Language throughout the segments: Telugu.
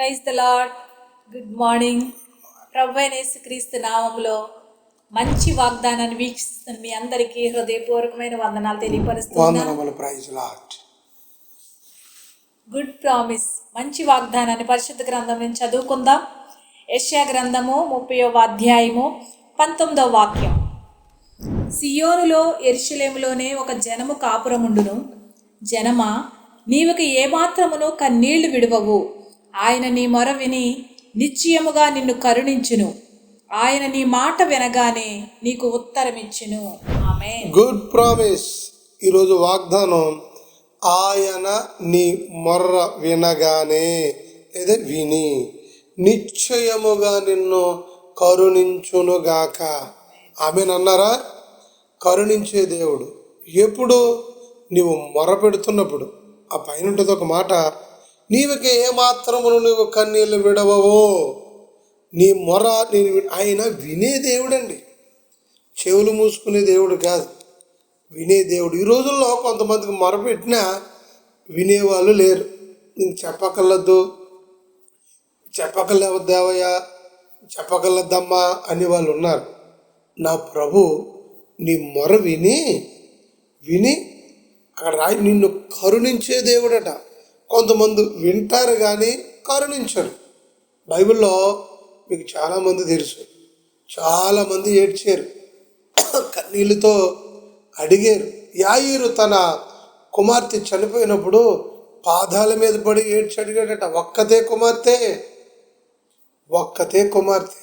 Praise the lord good morning. ప్రభైనేసు క్రీస్తు నామములో మంచి వాగ్దానాన్ని వీక్షిస్తున్న మీ అందరికీ హృదయపూర్వకమైన వందనాలు తెలియపరుస్తున్నా. వందనములు ప్రైజ్ లాట్ గుడ్ ప్రామిస్. మంచి వాగ్దానాన్ని పరిశుద్ధ గ్రంథం నుంచి చదువుకుందాం. యెషయా గ్రంథము ముప్పయో అధ్యాయము పంతొమ్మిదవ వాక్యం. సియోనులో ఎరుషలేములోనే ఒక జనము కాపురముండును. జనమా నీవుకి ఏమాత్రమును కన్నీళ్ళు విడువవు. ఆయన నీ మొర విని నిశ్చయముగా నిన్ను కరుణించును. ఆయన నీ మాట వినగానే నీకు ఉత్తరమిచ్చును. ఆమె గుడ్ ప్రామిస్ ఈరోజు వాగ్దానం ఆయన నీ మొర్ర వినగానే లేదా విని. నిశ్చయముగా నిన్ను కరుణించునుగాక ఆమెనన్నారా కరుణించే దేవుడు. ఎప్పుడు? నీవు మొర పెడుతున్నప్పుడు. ఆ పైన ఉంటుంది ఒక మాట నీవుకి ఏమాత్రమును నువ్వు కన్నీళ్ళు విడవవో? నీ మొర నేను ఆయన వినే దేవుడండి. చెవులు మూసుకునే దేవుడు కాదు. వినే దేవుడు. ఈ రోజుల్లో కొంతమందికి మొరపెట్టినా వినేవాళ్ళు లేరు. నేను చెప్పకలద్దు చెప్పకలేవద్దావయ్యా చెప్పగలద్దమ్మా అని వాళ్ళు ఉన్నారు. నా ప్రభు నీ మొర విని విని అక్కడ రాయి నిన్ను కరుణించే దేవుడట. కొంతమంది వింటారు కానీ కరుణించరు. బైబిల్లో మీకు చాలామంది తెలుసు. చాలామంది ఏడ్చారు. కన్నీళ్ళతో అడిగారు. యాయిరు తన కుమార్తె చనిపోయినప్పుడు పాదాల మీద పడి ఏడ్చి అడిగాడట ఒక్కతే కుమార్తె? ఒక్కతే కుమార్తె?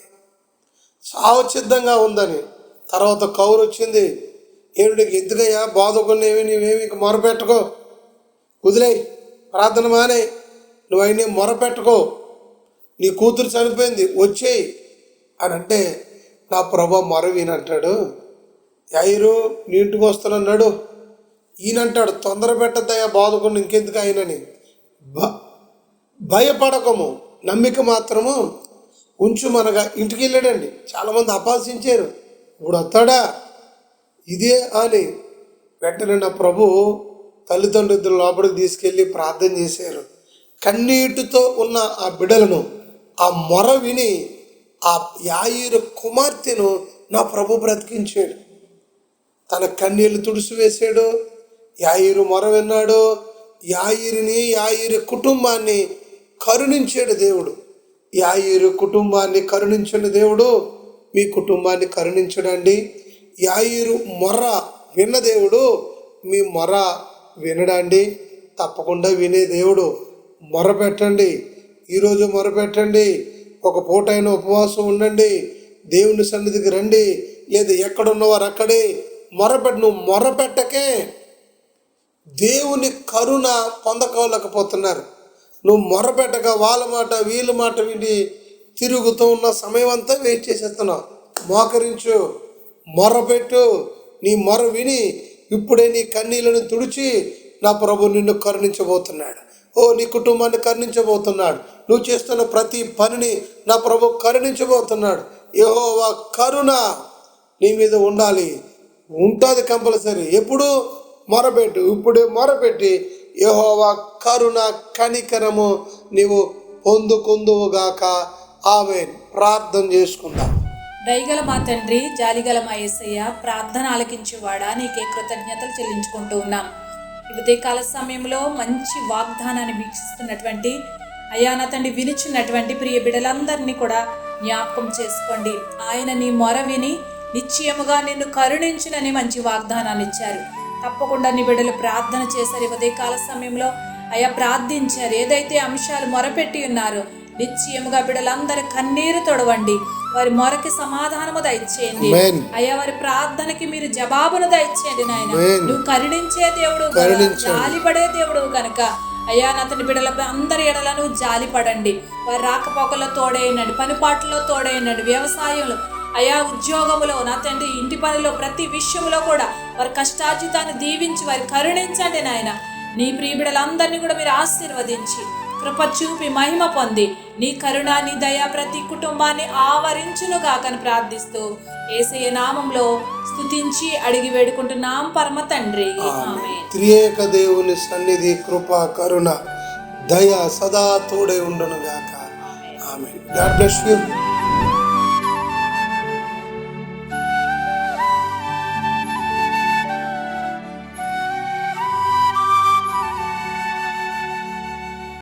సావచిద్ధంగా ఉందని. తర్వాత కౌరు వచ్చింది ఏమిటికి ఎందుకయ్యా బాధకున్నేమి నీవేమి ఇంక మొరపెట్టుకో. వదిలేయి. ప్రార్థన మానే. నువ్వు ఆయన్ని మొరపెట్టుకో. నీ కూతురు చనిపోయింది వచ్చేయి అని అంటే నా ప్రభా మొర అంటాడు యాయిరు నీ ఇంటికి వస్తానన్నాడు ఈయనంటాడు తొందర పెట్టద్దయ్యా బాధకుండా ఇంకెందుకు ఆయనని. భ భయపడకము నమ్మిక మాత్రము ఉంచు మనగా. ఇంటికి వెళ్ళాడండి. చాలామంది అపాసించారు ఇప్పుడు వస్తాడా? ఇదే అని వెంటనే నా ప్రభు తల్లిదండ్రులు లోపలికి తీసుకెళ్ళి ప్రార్థన చేశారు. కన్నీటితో ఉన్న ఆ బిడ్డలను ఆ మొర విని ఆ యాయిరు కుమార్తెను నా ప్రభు బ్రతికించాడు. తన కన్నీళ్ళు తుడిసివేశాడు యాయిరు మొర విన్నాడు యాయిరిని యాయిరి కుటుంబాన్ని కరుణించాడు దేవుడు. యాయిరు కుటుంబాన్ని కరుణించిన దేవుడు మీ కుటుంబాన్ని కరుణించడండి. యాయిరు మొర్ర విన్న దేవుడు మీ మొర వినడండి తప్పకుండా వినే దేవుడు. మొరపెట్టండి ఈరోజు మొరపెట్టండి ఒక పూటైన ఉపవాసం ఉండండి దేవుని సన్నిధికి రండి లేదా ఎక్కడున్నవారు అక్కడే మొరపెట్టు నువ్వు మొరపెట్టకే దేవుని కరుణ పొందకోలేకపోతున్నారు నువ్వు మొరపెట్టక వాళ్ళ మాట వీళ్ళ మాట విని తిరుగుతూ ఉన్న సమయం అంతా వెయిట్ చేసేస్తున్నావు. మోకరించు మొరపెట్టు నీ మొర విని ఇప్పుడే నీ కన్నీళ్ళను తుడిచి నా ప్రభు నిన్ను కరుణించబోతున్నాడు. ఓ నీ కుటుంబాన్ని కరుణించబోతున్నాడు. నువ్వు చేస్తున్న ప్రతి పనిని నా ప్రభు కరుణించబోతున్నాడు. యెహోవా కరుణ నీ మీద ఉండాలి. ఉంటుంది కంపల్సరీ. ఎప్పుడు? మొరపెట్టు. ఇప్పుడే మొరపెట్టి యహోవా కరుణ కనికరము నీవు పొందుకుందువుగాక. ఆమె ప్రార్థన చేసుకుందాం. దయగల మా తండ్రి జాలిగల మా ఏసయ్య ప్రార్థన ఆలకించేవాడా నీకే కృతజ్ఞతలు చెల్లించుకుంటూ ఉన్నాం. ఈ ఉదయకాల సమయంలో మంచి వాగ్దానాన్ని వీక్షిస్తున్నటువంటి అయ్యా నా తండ్రి వినిచున్నటువంటి ప్రియ బిడలందరినీ కూడా జ్ఞాపకం చేసుకోండి. ఆయన నీ మొర విని నిశ్చయముగా నిన్ను కరుణించునని మంచి వాగ్దానాన్ని ఇచ్చారు. తప్పకుండా నీ బిడ్డలు ప్రార్థన చేశారు. ఈ ఉదయకాల సమయంలో అయ్యా ప్రార్థించారు. ఏదైతే అంశాలు మొరపెట్టి ఉన్నారో నిశ్చయముగా బిడ్డలందరి కన్నీరు తొడవండి వారి మొరకి సమాధానము దయచేయండి. అయ్యా వారి ప్రార్థనకి మీరు జవాబును దయచేయండి నాయన. నువ్వు కరుణించే దేవుడు. జాలిపడే దేవుడు కనుక అయ్యా అతని బిడ్డల అందరి ఎడలను జాలి పడండి వారి రాకపోకల్లో తోడైనండి పనిపాట్లలో తోడైనండి వ్యవసాయంలో అయా ఉద్యోగములో నా తండ్రి ఇంటి పనిలో ప్రతి విషయంలో కూడా వారి కష్టార్జితాన్ని దీవించి వారి కరుణించండి నాయన నీ ప్రియ బిడ్డలందరినీ కూడా మీరు ఆశీర్వదించి కృప చూపి మహిమ పొంది. నీ కరుణ నీ దయ ప్రతి కుటుంబాన్ని ఆవరించును గాకని ప్రార్థిస్తూ ఏసయ్య నామంలో స్తుతించి అడిగి వేడుకుంటున్నాం పరమ తండ్రి. త్రియేక దేవుని సన్నిధి కృప కరుణ దయ సదా తోడై ఉండును గాక ఆమె గాడ్ బ్లెస్ యూ.